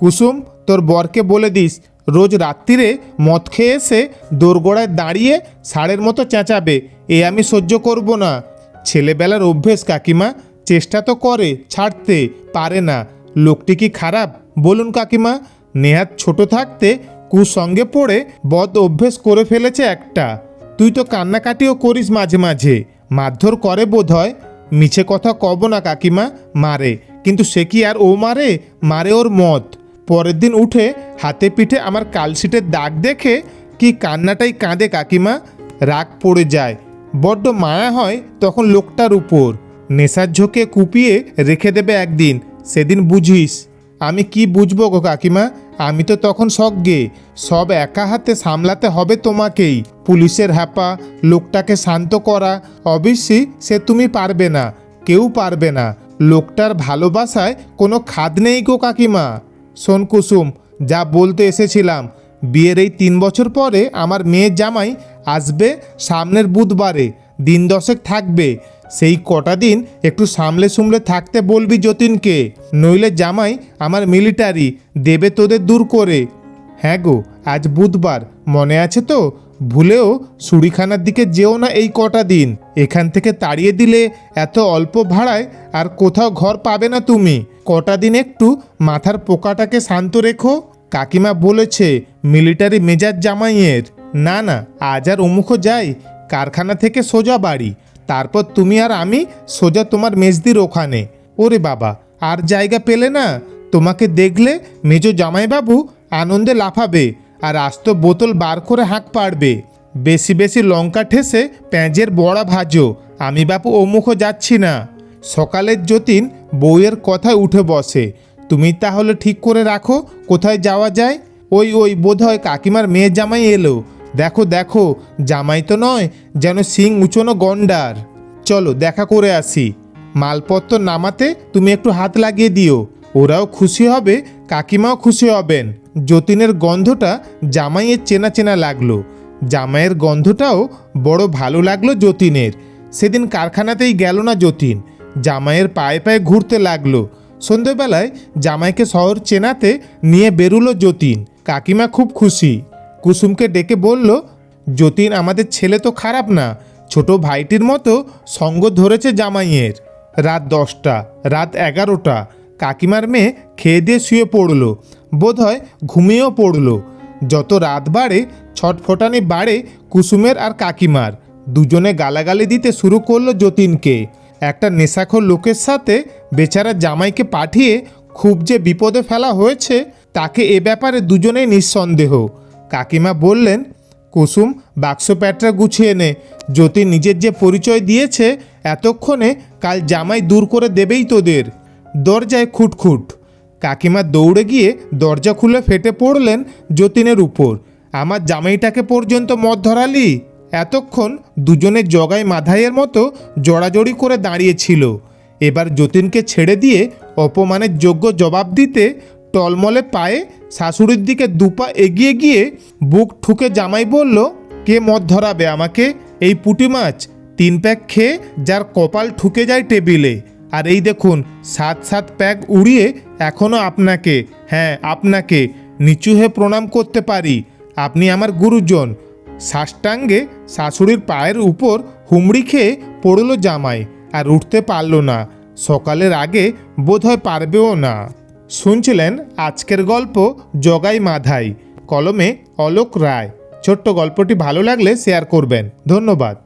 কুসুম, তোর বরকে বলে দিস, রোজ রাত্রিরে মদ খেয়ে এসে দোরগোড়ায় দাঁড়িয়ে ষাঁড়ের মতো চেঁচাবে, এ আমি সহ্য করব না। ছেলেবেলার অভ্যেস, কাকিমা, চেষ্টা তো করে, ছাড়তে পারে না। লোকটি কি খারাপ? বলুন কাকিমা। নেহাত ছোট থাকতে কুসঙ্গে পড়ে বদ অভ্যেস করে ফেলেছে একটা। তুই তো কান্নাকাটিও করিস মাঝে মাঝে। মারধর করে বোধ হয় মিছে কথা কব না কাকিমা, মারে। কিন্তু সে কি আর ও মারে? মারে ওর মত পরের দিন উঠে হাতে পিঠে আমার কালশিটের দাগ দেখে কি কান্নাটাই কাঁদে কাকিমা, রাগ পড়ে যায়। বড্ড মায়া হয় তখন লোকটার উপর। নেশার ঝোঁকে কুপিয়ে রেখে দেবে একদিন, সেদিন বুঝিস। আমি কি বুঝব গো কাকিমা? আমি তো তখন সজ্ঞে। সব একা হাতে সামলাতে হবে তোমাকেই। পুলিশের হ্যাপা লোকটাকে শান্ত করা, অবশ্যই সে তুমি পারবে না, কেউ পারবে না। লোকটার ভালোবাসায় কোনো খাদ নেই গো কাকিমা। শোন কুসুম যা বলতে এসেছিলাম। বিয়ের এই তিন বছর পরে আমার মেয়ের জামাই আসবে সামনের বুধবারে, দিন দশেক থাকবে। সেই কটা দিন একটু সামলে সুমলে থাকতে বলবি যতীনকে, নইলে জামাই আমার মিলিটারি দেবে তোদের দূর করে। হ্যাঁ গো, আজ বুধবার, মনে আছে তো? ভুলেও সুড়িখানার দিকে যেও না এই কটা দিন। এখান থেকে তাড়িয়ে দিলে এত অল্প ভাড়ায় আর কোথাও ঘর পাবে না তুমি। কটা দিন একটু মাথার পোকাটাকে শান্ত রেখো। কাকিমা বলেছে, মিলিটারি মেজাজ জামাইয়ের। না না, আজ আর অমুখও যাই, কারখানা থেকে সোজা বাড়ি। তারপর তুমি আর আমি সোজা তোমার মেজদির ওখানে। ওরে বাবা, আর জায়গা পেলে না? তোমাকে দেখলে মেজ জামাইবাবু আনন্দে লাফাবে। আর আস্ত বোতল বার করে হাঁক পাড়বে। বেশি বেশি লঙ্কা ঠেসে পেঁয়াজের বড়া ভাজো। আমি বাপু অমুখও যাচ্ছি না। সকালের যতীন বউয়ের কথায় উঠে বসে। তুমি তাহলে ঠিক করে রাখো, কোথায় যাওয়া যায়? ওই ওই বোধহয় কাকিমার মেয়ে জামাই এলো। দেখো দেখো, জামাই তো নয়, যেন সিং উঁচনো গন্ডার। চলো, দেখা করে আসি। মালপত্র নামাতে তুমি একটু হাত লাগিয়ে দিও। ওরাও খুশি হবে, কাকিমাও খুশি হবেন। যতীনের গন্ধটা জামাইয়ের চেনা চেনা লাগল। জামাইয়ের গন্ধটাও বড় ভালো লাগল যতীনের। সেদিন কারখানাতেই গেল না যতীন। জামাইয়ের পায়ে পায়ে ঘুরতে লাগল। সন্ধেবেলায় জামাইকে শহর চেনাতে নিয়ে বেরুলো যতীন। কাকিমা খুব খুশি। কুসুমকে ডেকে বলল, যতীন, আমাদের ছেলে তো খারাপ না। ছোট ভাইটির মতো সঙ্গ ধরেছে জামাইয়ের। রাত দশটা, রাত এগারোটা কাকিমার মেয়ে খেয়ে দিয়ে শুয়ে পড়ল। বোধহয় ঘুমিয়েও পড়ল। যত রাত বাড়ে, ছটফটানি বাড়ে কুসুমের আর কাকিমার। দুজনে গালাগালি দিতে শুরু করল যতীনকে। একটা নেশাখোর লোকের সাথে বেচারা জামাইকে পাঠিয়ে খুব যে বিপদে ফেলা হয়েছে, তাকে এ ব্যাপারে দুজনেই নিঃসন্দেহ। কাকিমা বললেন, কুসুম, বাক্স প্যাটরা গুছিয়ে নে। যতীন নিজের যে পরিচয় দিয়েছে, এতক্ষণে কাল জামাই দূর করে দেবেই তোদের। দরজায় খুটখুট। কাকিমা দৌড়ে গিয়ে দরজা খুলে ফেটে পড়লেন যতীনের উপর। আমার জামাইটাকে পর্যন্ত মদ ধরালি? এতক্ষণ দুজনে জগাই মাধাইয়ের মতো জড়াজড়ি করে দাঁড়িয়েছিল এবার যতীনকে ছেড়ে দিয়ে অপমানের যোগ্য জবাব দিতে টলমলে পায়ে শাশুড়ির দিকে দুপা এগিয়ে গিয়ে বুক ঠুকে জামাই বলল, কে মদ ধরাবে আমাকে? এই পুঁটি মাছ। তিন প্যাক খেয়ে যার কপাল ঠুকে যায় টেবিলে। আর এই দেখুন, সাত সাত প্যাক উড়িয়ে এখনও আপনাকে হ্যাঁ আপনাকে নিচু হয়ে প্রণাম করতে পারি। আপনি আমার গুরুজন। সাষ্টাঙ্গে শাশুড়ির পায়ের উপর হুমড়ি খেয়ে পড়ল জামাই আর উঠতে পারল না। সকালের আগে বোধহয় পারবেও না। শুনছিলেন আজকের গল্প জগাই মাধাই, কলমে অলোক রায়। ছোট্ট গল্পটি ভালো লাগলে শেয়ার করবেন। ধন্যবাদ।